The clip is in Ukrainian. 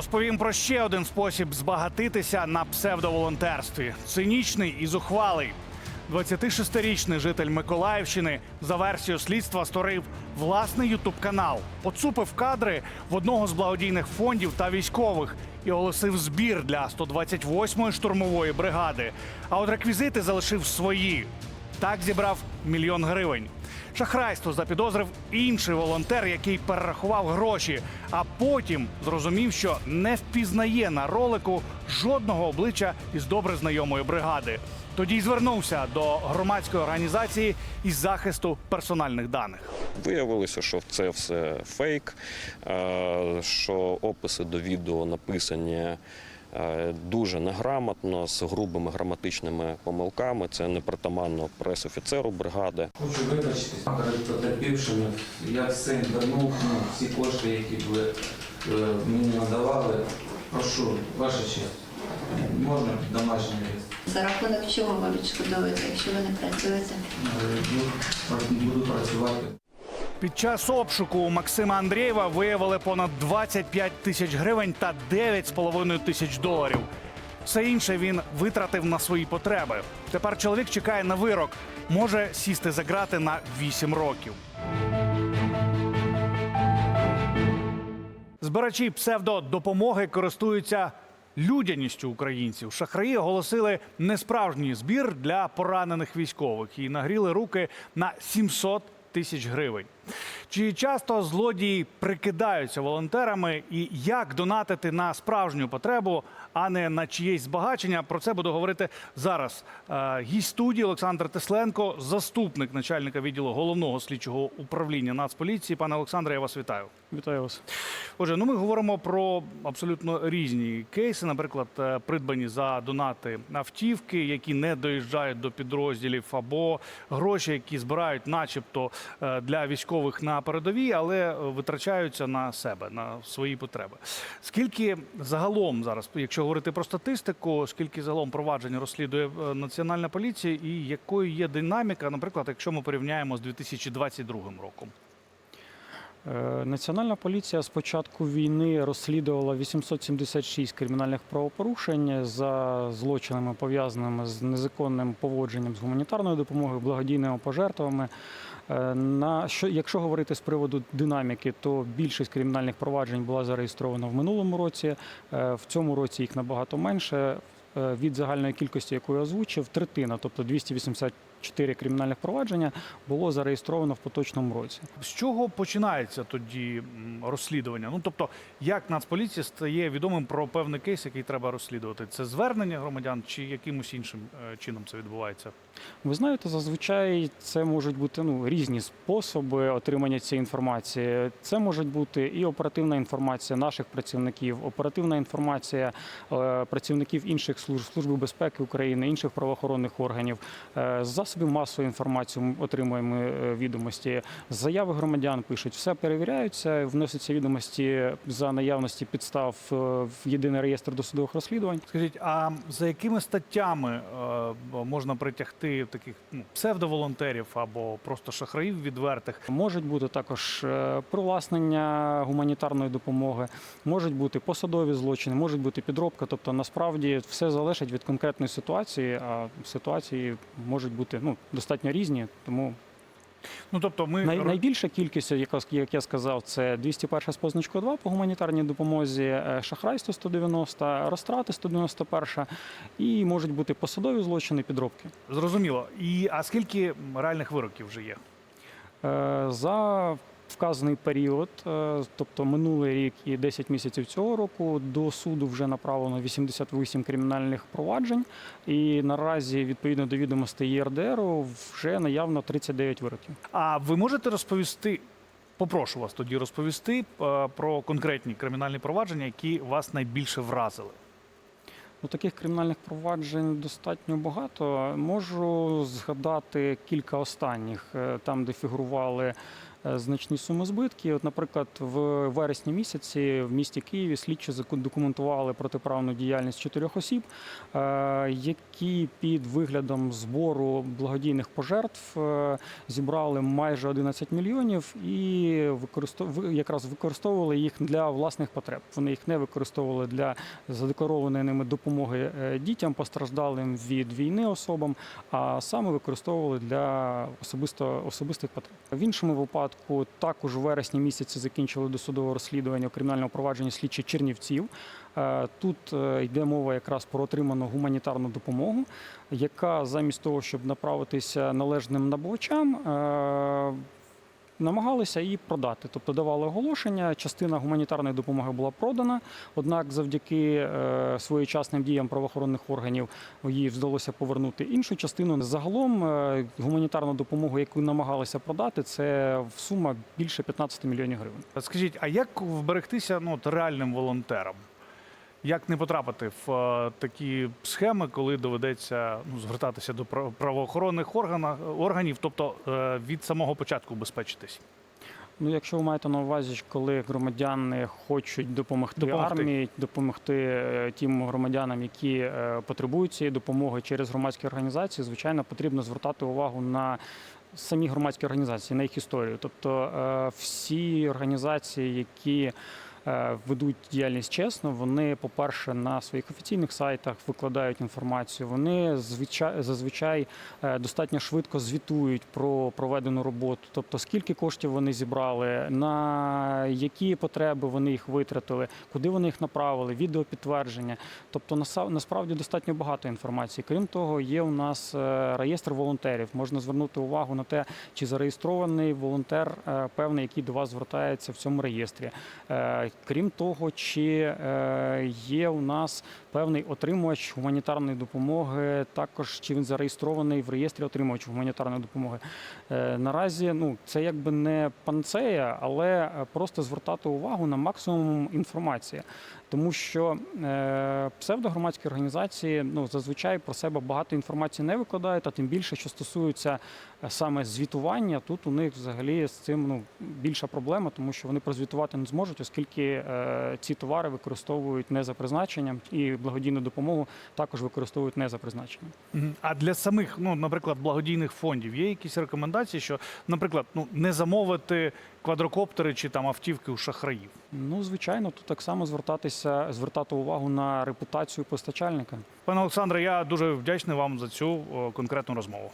Розповім про ще один спосіб збагатитися на псевдоволонтерстві. Цинічний і зухвалий. 26-річний житель Миколаївщини за версією слідства створив власний ютуб канал, поцупив кадри в одного з благодійних фондів та військових і оголосив збір для 128-ї штурмової бригади. А от реквізити залишив свої. Так зібрав мільйон гривень. Шахрайство запідозрив інший волонтер, який перерахував гроші, а потім зрозумів, що не впізнає на ролику жодного обличчя із добре знайомої бригади. Тоді й звернувся до громадської організації із захисту персональних даних. Виявилося, що це все фейк, що описи до відео написані дуже неграмотно, з грубими граматичними помилками. Це непритаманно прес-офіцеру бригади. Хочу вибачитись перед потерпівшими. Я все вернув, ну, всі кошти, які були е, мені надавали. Прошу, ваша честь, можна домашній ліст? За рахунок чого ви відшкодовуєте, якщо ви не працюєте? Е, Буду, буду працювати. Під час обшуку Максима Андрієва виявили понад 25 тисяч гривень та 9,5 тисяч доларів. Все інше він витратив на свої потреби. Тепер чоловік чекає на вирок. Може сісти за грати на 8 років. Збирачі псевдодопомоги користуються людяністю українців. Шахраї оголосили несправжній збір для поранених військових і нагріли руки на 700 тисяч гривень. Чи часто злодії прикидаються волонтерами і як донатити на справжню потребу, а не на чиєсь збагачення? Про це буду говорити зараз. Е, Гість студії Олександр Тесленко, заступник начальника відділу головного слідчого управління Нацполіції. Пане Олександре, я вас вітаю. Вітаю вас. Отже, ну ми говоримо про абсолютно різні кейси, наприклад, е, придбані за донати автівки, які не доїжджають до підрозділів, або гроші, які збирають, начебто, е, для військових на передовій, але витрачаються на себе, на свої потреби. Скільки загалом зараз, якщо говорити про статистику, скільки загалом проваджень розслідує е, Національна поліція, і якою є динаміка, наприклад, якщо ми порівняємо з 2022 роком? Е, Національна поліція з початку війни розслідувала 876 кримінальних правопорушень за злочинами, пов'язаними з незаконним поводженням з гуманітарною допомогою, благодійними пожертвами. Е, На що, якщо говорити з приводу динаміки, то більшість кримінальних проваджень була зареєстрована в минулому році. Е, В цьому році їх набагато менше. Е, Від загальної кількості, яку я озвучив, третина, тобто 284 кримінальних провадження, було зареєстровано в поточному році. З чого починається тоді розслідування? Ну тобто, як Нацполіція стає відомим про певний кейс, який треба розслідувати? Це звернення громадян чи якимось іншим е, чином це відбувається? Ви знаєте, зазвичай це можуть бути ну, різні способи отримання цієї інформації. Це може бути і оперативна інформація наших працівників, оперативна інформація е, працівників інших служб служби безпеки України, інших правоохоронних органів. Е, З засобів масової інформації отримуємо е, відомості. Заяви громадян пишуть, все перевіряються, вносяться відомості за наявності підстав е, в єдиний реєстр досудових розслідувань. Скажіть, а за якими статтями можна притягти таких ну, псевдоволонтерів або просто шахраїв відвертих? Можуть бути також е, привласнення гуманітарної допомоги, можуть бути посадові злочини, можуть бути підробка. Тобто, насправді все залежить від конкретної ситуації, а ситуації можуть бути ну достатньо різні. Тому Ну тобто, ми най, найбільша кількість, яка як я сказав, це 201 з позначкою 2 по гуманітарній допомозі, е, шахрайство 190, розтрати 191 і можуть бути посадові злочини, підробки. зрозуміло. І а скільки реальних вироків вже є? Е, За вказаний період, е, тобто минулий рік і 10 місяців цього року, до суду вже направлено 88 кримінальних проваджень, і наразі, відповідно до відомостей ЄРДР, вже наявно 39 вироків. А ви можете розповісти? Попрошу вас тоді розповісти е, про конкретні кримінальні провадження, які вас найбільше вразили. Ну, таких кримінальних проваджень достатньо багато. Можу згадати кілька останніх, е, там, де фігурували значні суми збитків. От, наприклад, в вересні місяці в місті Києві слідчі документували протиправну діяльність чотирьох осіб, е, які під виглядом збору благодійних пожертв е, зібрали майже 11 мільйонів і якраз використовували їх для власних потреб. Вони їх не використовували для задекларованої ними допомоги е, дітям, постраждалим від війни особам, а саме використовували для особисто особистих потреб. В іншому випадку також у вересні місяці закінчили досудове розслідування у кримінальному провадженні слідчі Чернівців. Е, Тут е, йде мова якраз про отриману гуманітарну допомогу, яка замість того, щоб направитися належним набувачам, е, намагалися її продати. Тобто давали оголошення, частина гуманітарної допомоги була продана, однак завдяки е, своєчасним діям правоохоронних органів їй вдалося повернути іншу частину. Загалом е, гуманітарну допомогу, яку намагалися продати, це в сума більше 15 мільйонів гривень. Скажіть, а як вберегтися ну, от, реальним волонтерам? Як не потрапити в е, такі схеми, коли доведеться ну, звертатися до прав- правоохоронних органів, тобто е, від самого початку убезпечитись? Ну, якщо ви маєте на увазі, коли громадяни хочуть допомогти, Допомогти. армії, допомогти е, тим громадянам, які потребують цієї допомоги через громадські організації, звичайно, потрібно звертати увагу на самі громадські організації, на їх історію. Тобто всі організації, які ведуть діяльність чесно, вони, по-перше, на своїх офіційних сайтах викладають інформацію. Вони звичай, зазвичай е, достатньо швидко звітують про проведену роботу, тобто скільки коштів вони зібрали, на які потреби вони їх витратили, куди вони їх направили, відеопідтвердження. Тобто насправді достатньо багато інформації. Крім того, є у нас е, реєстр волонтерів. Можна звернути увагу на те, чи зареєстрований волонтер е, певний, який до вас звертається в цьому реєстрі. Крім того, чи е, є у нас певний отримувач гуманітарної допомоги, також чи він зареєстрований в реєстрі отримувачів гуманітарної допомоги. Е, Наразі ну це якби не панцея, але е, просто звертати увагу на максимум інформації, тому що е, псевдогромадські організації ну зазвичай про себе багато інформації не викладають, а тим більше, що стосується саме звітування, тут у них взагалі з цим ну більша проблема, тому що вони прозвітувати не зможуть, оскільки ці товари використовують не за призначенням, і благодійну допомогу також використовують не за призначенням. А для самих, ну, наприклад, благодійних фондів є якісь рекомендації, що, наприклад, ну, не замовити квадрокоптери чи там автівки у шахраїв? Ну, звичайно, тут так само звертатися, звертати увагу на репутацію постачальника. Пане Олександре, я дуже вдячний вам за цю конкретну розмову.